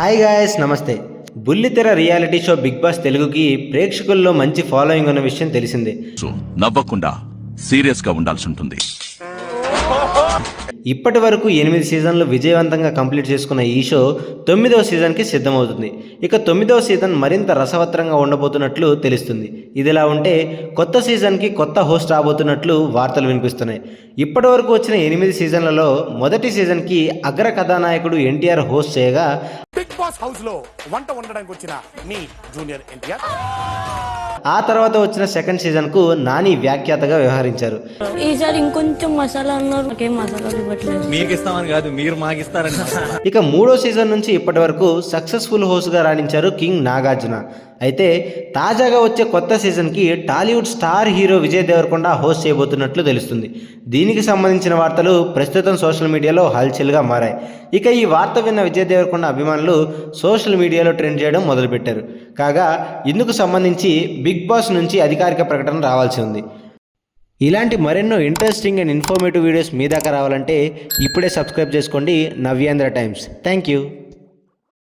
Hi guys నమస్తే. బుల్లితెర reality show big boss తెలుగుకి ప్రేక్షకుల్లో మంచి ఫాలోయింగ్ ఉన్న విషయం తెలిసిందే. సో నవ్వకుండా సీరియస్గా ఉండాల్సి ఉంటుంది. ఇప్పటి వరకు ఎనిమిది సీజన్లు విజయవంతంగా కంప్లీట్ చేసుకున్న ఈ షో తొమ్మిదవ సీజన్కి సిద్ధమవుతుంది. ఇక తొమ్మిదవ సీజన్ మరింత రసవత్రంగా ఉండబోతున్నట్లు తెలుస్తుంది. ఇదిలా ఉంటే కొత్త సీజన్కి కొత్త హోస్ట్ రాబోతున్నట్లు వార్తలు వినిపిస్తున్నాయి. ఇప్పటి వరకు వచ్చిన ఎనిమిది సీజన్లలో మొదటి సీజన్కి అగ్ర కథానాయకుడు ఎన్టీఆర్ హోస్ట్ చేయగా బిగ్ బాస్ హౌస్లో వంట వండడానికి వచ్చిన మీ జూనియర్ ఎన్టీఆర్. ఆ తర్వాత వచ్చిన సెకండ్ సీజన్కు నాని వ్యాఖ్యాతగా వ్యవహరించారు. ఈసారి ఇంకొంచెం మసాలా అన్నారు. మీకు ఇస్తామని కాదు మీరు మాకు ఇస్తారని ఇక మూడో సీజన్ నుంచి ఇప్పటి వరకు సక్సెస్ఫుల్ హోస్ట్గా రాణించారు కింగ్ నాగార్జున. అయితే తాజాగా వచ్చే కొత్త సీజన్కి Tollywood star hero Vijay Deverakonda host చేయబోతున్నట్లు తెలుస్తుంది. దీనికి సంబంధించిన వార్తలు ప్రస్తుతం సోషల్ మీడియాలో హల్చల్గా మారాయి. ఇక ఈ వార్త విన్న విజయ్ దేవరకొండ అభిమానులు సోషల్ మీడియాలో ట్రెండ్ చేయడం మొదలుపెట్టారు. కాగా ఇందుకు సంబంధించి బిగ్ బాస్ నుంచి అధికారిక ప్రకటన రావాల్సి ఉంది. ఇలాంటి మరెన్నో ఇంట్రెస్టింగ్ అండ్ ఇన్ఫర్మేటివ్ వీడియోస్ మీ దాకా రావాలంటే ఇప్పుడే సబ్స్క్రైబ్ చేసుకోండి నవ్యాంధ్ర టైమ్స్. Thank you.